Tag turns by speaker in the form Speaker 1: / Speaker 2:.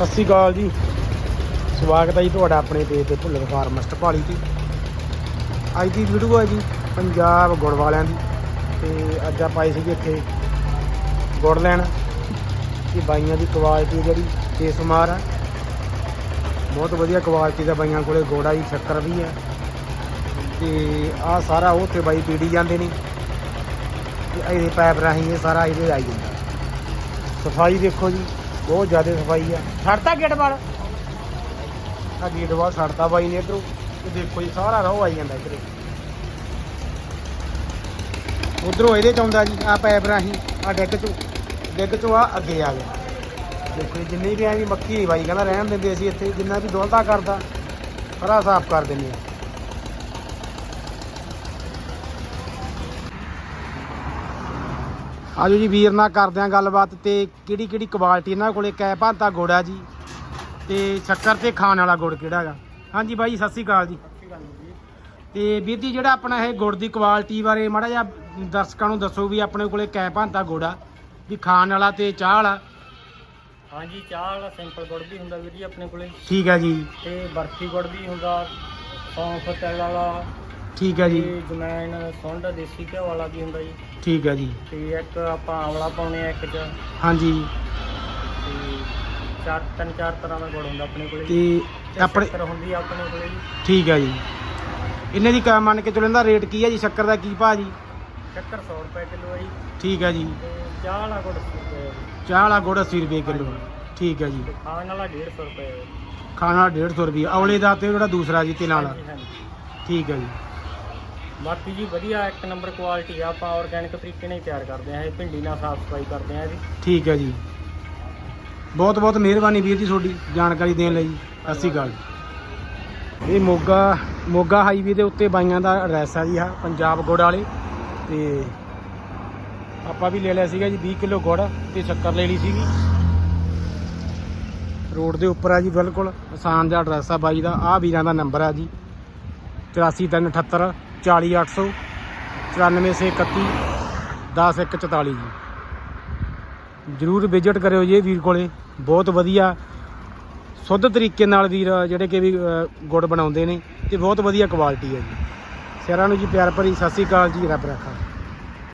Speaker 1: ਸਤਿ ਸ਼੍ਰੀ ਅਕਾਲ ਜੀ। ਸਵਾਗਤ ਹੈ ਜੀ ਤੁਹਾਡਾ ਆਪਣੇ ਪੇਜ ਤੇ ਭੁੱਲਰ ਫਾਰਮਸਟ ਭਾਲੀ ਤੇ। ਅੱਜ ਦੀ ਵੀਡੀਓ ਹੈ ਜੀ ਪੰਜਾਬ ਗੁੜ ਵਾਲਿਆਂ ਦੀ। ਤੇ ਅੱਜ ਆਪਾਂ ਆਏ ਸੀਗੇ ਇੱਥੇ ਗੁੜ ਲੈਣ ਇਹ ਬਾਈਆਂ ਦੀ ਕੁਆਲਿਟੀ ਜਿਹੜੀ ਬੇਸੁਮਾਰ ਆ। ਬਹੁਤ ਵਧੀਆ ਕੁਆਲਿਟੀ ਦਾ ਬਾਈਆਂ ਕੋਲੇ ਗੋੜਾ ਜੀ, ਸ਼ੱਕਰ ਵੀ ਹੈ ਤੇ ਆ ਸਾਰਾ ਉਹ ਤੇ ਬਾਈ ਪੀੜੀ ਜਾਂਦੇ ਨੇ। ਤੇ ਇਹਦੇ ਪੈਪ ਰਾਹੀਂ ਇਹ ਸਾਰਾ ਇਹਦੇ ਆਈ ਜਾਂਦਾ। ਸਫ਼ਾਈ ਦੇਖੋ ਜੀ। ਬਹੁਤ ਜ਼ਿਆਦਾ ਸਫ਼ਾਈ ਆ। ਛੱਡਤਾ ਗੇਟ ਬਾਲ ਆ ਗੇਟ ਬਾਲ ਛੱਡਤਾ ਬਾਈ ਨੇ ਇਧਰੋਂ। ਤੇ ਦੇਖੋ ਜੀ ਸਾਰਾ ਰੋ ਆਈ ਜਾਂਦਾ ਇਧਰੇ। ਉਧਰੋਂ ਇਹਦੇ ਚ ਆਉਂਦਾ ਜੀ ਆ ਪੈਪ ਰਾਹੀਂ ਆ ਡੈਕ ਚੋਂ। ਡੈਕ ਚੋਂ ਆ ਅੱਗੇ ਆ ਗਿਆ। ਦੇਖੋ ਜਿੰਨੀ ਵੀ ਐ ਮੱਕੀ ਬਾਈ ਕਹਿੰਦਾ ਰਹਿਣ ਦਿੰਦੇ ਅਸੀਂ ਇੱਥੇ ਜਿੰਨਾ ਵੀ ਦੋਲਤਾ ਕਰਦਾ ਸਾਰਾ ਸਾਫ਼ ਕਰ ਦਿੰਦੇ ਆ। ਆਜੋ ਜੀ ਵੀਰ ਨਾਲ ਕਰਦੇ ਆ ਗੱਲਬਾਤ ਤੇ ਕਿਹੜੀ ਕਿਹੜੀ ਕੁਆਲਿਟੀ ਇਹਨਾਂ ਕੋਲੇ ਕੈ ਭਾਂਤਾ ਗੁੜ ਜੀ। ਤੇ ਸ਼ੱਕਰ ਤੇ ਖਾਣ ਵਾਲਾ ਗੁੜ ਕਿਹੜਾ ਹੈਗਾ? ਹਾਂਜੀ ਬਾਈ ਸਤਿ ਸ਼੍ਰੀ ਅਕਾਲ ਜੀ। ਤੇ ਵੀਰ ਜੀ ਜਿਹੜਾ ਆਪਣਾ ਇਹ ਗੁੜ ਦੀ ਕੁਆਲਿਟੀ ਬਾਰੇ ਮਾੜਾ ਜਿਹਾ ਦਰਸ਼ਕਾਂ ਨੂੰ ਦੱਸੋ ਵੀ ਆਪਣੇ ਕੋਲੇ ਕੈ ਭਾਂਤਾ ਗੁੜ ਵੀ ਖਾਣ ਵਾਲਾ ਤੇ ਚਾਹ ਵਾਲਾ।
Speaker 2: ਹਾਂਜੀ ਚਾਹ ਵਾਲਾ ਸਿੰਪਲ ਗੁੜ ਵੀ ਹੁੰਦਾ ਵੀਰ ਜੀ ਆਪਣੇ ਕੋਲੇ।
Speaker 1: ਠੀਕ ਹੈ ਜੀ।
Speaker 2: ਤੇ ਬਰਫੀ ਗੁੜ ਵੀ ਹੁੰਦਾ। ਸੌਂਫ ਤੇਲ ਵਾਲਾ।
Speaker 1: ਠੀਕ ਹੈ ਜੀ।
Speaker 2: ਤੇ ਜਮੈਨ ਸੁੰਡ ਦੇਸੀ ਘਿਓ ਵਾਲਾ ਵੀ ਹੁੰਦਾ ਜੀ।
Speaker 1: ਠੀਕ ਹੈ ਜੀ।
Speaker 2: ਤੇ ਇੱਕ ਆਪਾਂ ਆਵਲਾ ਪਾਉਣੇ ਆ ਇੱਕ ਚ।
Speaker 1: ਹਾਂਜੀ।
Speaker 2: ਤੇ ਚਾਰ ਤਿੰਨ ਚਾਰ ਤਰ੍ਹਾਂ ਦਾ ਗੁੜ ਹੁੰਦਾ ਆਪਣੇ ਕੋਲੇ
Speaker 1: ਤੇ ਆਪਣੇ
Speaker 2: ਸ਼ੱਕਰ ਹੁੰਦੀ ਆ ਆਪਣੇ ਕੋਲੇ ਜੀ।
Speaker 1: ਠੀਕ ਹੈ ਜੀ। ਇਹਨਾਂ ਦੀ ਕ- ਮੰਨ ਕੇ ਚਲੋ ਇਹਦਾ ਰੇਟ ਕੀ ਹੈ ਜੀ? ਸ਼ੱਕਰ ਦਾ ਕੀ ਭਾਅ ਜੀ?
Speaker 2: ਸ਼ੱਕਰ 100 ਰੁਪਏ ਕਿਲੋ ਹੈ ਜੀ।
Speaker 1: ਠੀਕ ਹੈ ਜੀ।
Speaker 2: ਤੇ ਚਾਹ ਵਾਲਾ ਗੁੜ 80 ਰੁਪਏ ਜੀ।
Speaker 1: ਚਾਹ ਵਾਲਾ ਗੁੜ 80 ਰੁਪਏ ਕਿਲੋ। ਠੀਕ ਹੈ ਜੀ।
Speaker 2: ਤੇ ਖਾਣ ਵਾਲਾ 150 ਰੁਪਏ
Speaker 1: ਖਾਣ ਵਾਲਾ 150 ਰੁਪਏ। ਔਲੇ ਦਾ ਤੇ ਜਿਹੜਾ ਦੂਸਰਾ ਜੀ ਤਿਲਾਂ ਵਾਲਾ।
Speaker 2: ਹਾਂਜੀ, ਹਾਂਜੀ।
Speaker 1: ਠੀਕ ਹੈ ਜੀ।
Speaker 2: ਬਾਕੀ ਜੀ ਵਧੀਆ, ਇੱਕ ਨੰਬਰ ਕੁਆਲਿਟੀ ਆ, ਆਪਾਂ ਆਰਗੈਨਿਕ ਤਰੀਕੇ ਨਾਲ ਹੀ ਤਿਆਰ ਕਰਦੇ ਆ ਇਹ ਭਿੰਡੀ ਨਾਲ ਸਾਫ਼ ਸਫ਼ਾਈ ਕਰਦੇ ਆ ਜੀ।
Speaker 1: ਠੀਕ ਹੈ ਜੀ। ਬਹੁਤ ਬਹੁਤ ਮਿਹਰਬਾਨੀ ਵੀਰ ਜੀ ਤੁਹਾਡੀ ਜਾਣਕਾਰੀ ਦੇਣ ਲਈ। ਸਤਿ ਸ਼੍ਰੀ ਅਕਾਲ। ਇਹ ਮੋਗਾ ਮੋਗਾ ਹਾਈਵੇ ਦੇ ਉੱਤੇ ਬਾਈਆਂ ਦਾ ਐਡਰੈਸ ਆ ਜੀ ਆ ਪੰਜਾਬ ਗੁੜ ਵਾਲੇ। ਤੇ ਆਪਾਂ ਵੀ ਲੈ ਲਿਆ ਸੀਗਾ ਜੀ 20 ਕਿਲੋ ਗੁੜ ਤੇ ਸ਼ੱਕਰ ਲੈ ਲਈ ਸੀਗੀ। ਰੋਡ ਦੇ ਉੱਪਰ ਆ ਜੀ, ਬਿਲਕੁਲ ਆਸਾਨ ਜਿਹਾ ਐਡਰੈਸ ਆ ਬਾਈ ਦਾ। ਆ ਵੀਰਾਂ ਦਾ ਨੰਬਰ ਆ ਜੀ 84378 40800 94131 10144 ਜੀ ਜਰੂਰ ਵਿਜ਼ਿਟ ਕਰਿਓ ਜੀ ਵੀਰ ਕੋਲੇ, ਬਹੁਤ ਵਧੀਆ, ਸ਼ੁੱਧ ਤਰੀਕੇ ਨਾਲ ਵੀਰ, ਜਿਹੜੇ ਕਿ ਵੀ ਗੁੜ ਬਣਾਉਂਦੇ ਨੇ ਤੇ ਬਹੁਤ ਵਧੀਆ ਕੁਆਲਿਟੀ ਹੈ ਜੀ। ਸਾਰਿਆਂ ਨੂੰ ਜੀ ਪਿਆਰ ਭਰੀ, ਸਤਿ ਸ੍ਰੀ ਅਕਾਲ ਜੀ, ਰੱਬ ਰੱਖਾ।